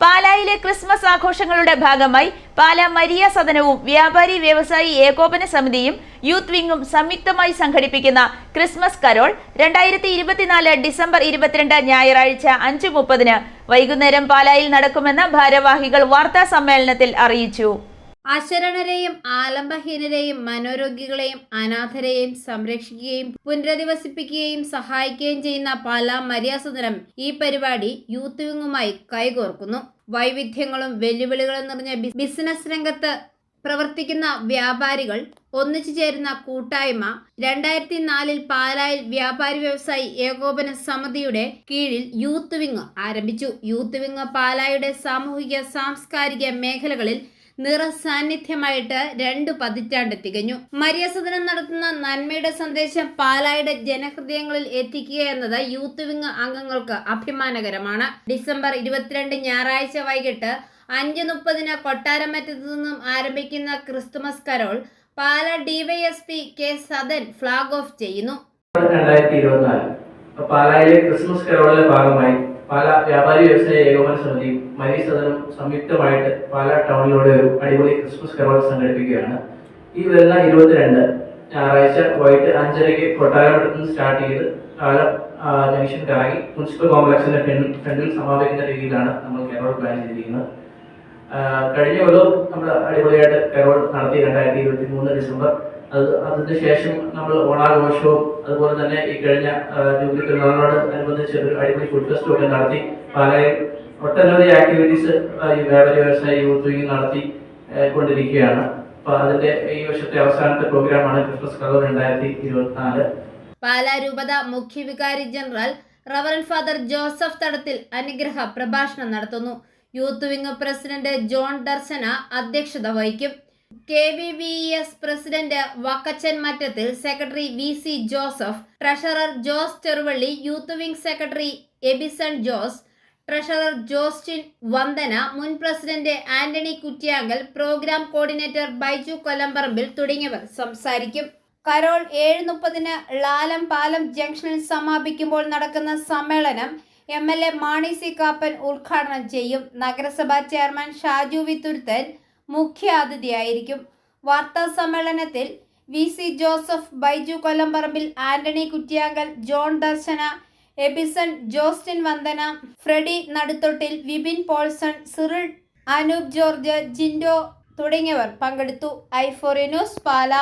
പാലായിലെ ക്രിസ്മസ് ആഘോഷങ്ങളുടെ ഭാഗമായി പാല മരിയ സദനവും വ്യാപാരി വ്യവസായി ഏകോപന സമിതിയും യൂത്ത് വിങ്ങും സംയുക്തമായി സംഘടിപ്പിക്കുന്ന ക്രിസ്മസ് കരോൾ രണ്ടായിരത്തി ഇരുപത്തിനാല് ഡിസംബർ ഇരുപത്തിരണ്ട് ഞായറാഴ്ച അഞ്ച് മുപ്പതിന് വൈകുന്നേരം പാലായിൽ നടക്കുമെന്ന് ഭാരവാഹികൾ വാർത്താ സമ്മേളനത്തിൽ അറിയിച്ചു. അശരണരെയും ആലംബഹീനരെയും മനോരോഗികളെയും അനാഥരെയും സംരക്ഷിക്കുകയും പുനരധിവസിപ്പിക്കുകയും സഹായിക്കുകയും ചെയ്യുന്ന പല മര്യാസുന്ദരം ഈ പരിപാടി യൂത്ത് വിങ്ങുമായി കൈകോർക്കുന്നു. വൈവിധ്യങ്ങളും വെല്ലുവിളികളും നിറഞ്ഞ ബിസിനസ് രംഗത്ത് പ്രവർത്തിക്കുന്ന വ്യാപാരികൾ ഒന്നിച്ചു ചേരുന്ന കൂട്ടായ്മ രണ്ടായിരത്തി നാലിൽ പാലായിൽ വ്യാപാരി വ്യവസായി ഏകോപന സമിതിയുടെ കീഴിൽ യൂത്ത് വിങ് ആരംഭിച്ചു. യൂത്ത് വിങ് പാലായുടെ സാമൂഹിക സാംസ്കാരിക മേഖലകളിൽ നിറസാന്നിധ്യമായിട്ട് രണ്ടു പതിറ്റാണ്ട് തികഞ്ഞു. മര്യാസദനം നടത്തുന്ന നന്മയുടെ സന്ദേശം പാലായുടെ ജനഹൃദയങ്ങളിൽ എത്തിക്കുക എന്നത് യൂത്ത് വിങ് അംഗങ്ങൾക്ക് അഭിമാനകരമാണ്. ഡിസംബർ ഇരുപത്തിരണ്ട് ഞായറാഴ്ച വൈകിട്ട് അഞ്ച് മുപ്പതിന് കൊട്ടാരമറ്റത്തു നിന്നും ആരംഭിക്കുന്ന Christmas carol Pala DYSP K Sadan flag off ചെയ്യുന്നു. പാലായിലെ ക്രിസ്മസ് കരോളിന്റെ ഭാഗമായി പാല വ്യാപാരി വ്യവസായ ഏകോപന സമിതിയും മരി സദനും സംയുക്തമായിട്ട് പാല ടൗണിലൂടെ ഒരു അടിപൊളി ക്രിസ്മസ് കരോൾ സംഘടിപ്പിക്കുകയാണ്. ഈ വരുന്ന ഇരുപത്തിരണ്ട് ഞായറാഴ്ച വൈകിട്ട് അഞ്ചരയ്ക്ക് കൊട്ടാരമഠത്തിൽ നിന്ന് സ്റ്റാർട്ട് ചെയ്ത് പാല ജംഗ്ഷൻ കറങ്ങി മുനിസിപ്പൽ കോംപ്ലക്സിന്റെ ഫ്രണ്ടിൽ സമാപിക്കുന്ന രീതിയിലാണ് നമ്മൾ കരോൾ പ്ലാൻ ചെയ്തിരിക്കുന്നത്. കഴിഞ്ഞ കൊല്ലം നമ്മൾ അടിപൊളിയായിട്ട് കരോൾ നടത്തി രണ്ടായിരത്തി ഇരുപത്തി മൂന്ന് ഡിസംബർ. അത് അതിന് ശേഷം നമ്മൾ ഓണാഘോഷവും അതുപോലെ തന്നെ ഈ കഴിഞ്ഞ ജൂബിലി പെരുന്നാളിനോട് അനുബന്ധിച്ച് ഒരു അടിപൊളി ഫുഡ് ഫെസ്റ്റും ഒക്കെ നടത്തി. പാലായിൽ ഒട്ടനവധി ആക്ടിവിറ്റീസ് ഈ വ്യാപാരി വ്യവസായ യൂത്ത് വിങ് നടത്തി കൊണ്ടിരിക്കുകയാണ്. അപ്പൊ അതിന്റെ ഈ വർഷത്തെ അവസാനത്തെ പ്രോഗ്രാമാണ് ക്രിസ്മസ് കളർ രണ്ടായിരത്തി ഇരുപത്തിനാല് പാലാ രൂപത മുഖ്യവികാരി general reverend father Joseph Thadathil അനുഗ്രഹ പ്രഭാഷണം നടത്തുന്നു. Youth wing president John Darshana അധ്യക്ഷത വഹിക്കും. K V V S president Vakkachan Mattathil secretary V C Joseph treasurer Jose Cheruvally youth wing secretary Abison Jose treasurer Jostin Vandana മുൻ president Antony Kuttiyankal programme coordinator Baiju Kollamparambil തുടങ്ങിയവർ സംസാരിക്കും. Carol ഏഴ് മുപ്പതിന് ലാലം പാലം ജംഗ്ഷനിൽ സമാപിക്കുമ്പോൾ നടക്കുന്ന സമ്മേളനം M L A Mani C Kappan ഉദ്ഘാടനം ചെയ്യും. നഗരസഭാ ചെയർമാൻ ഷാജു വിത്തുരുത്തൻ മുഖ്യ അതിഥിയായിരിക്കും വാർത്താ സമ്മേളനത്തിൽ V C Joseph Baiju Kollamparambil Antony Kuttiyankal John Darshana Abison Jostin Vandana Freddy Naduthottil Vipin Paulson Cyril Anoop George Jindo തുടങ്ങിയവർ പങ്കെടുത്തു. ഐഫോറി ന്യൂസ് പാല.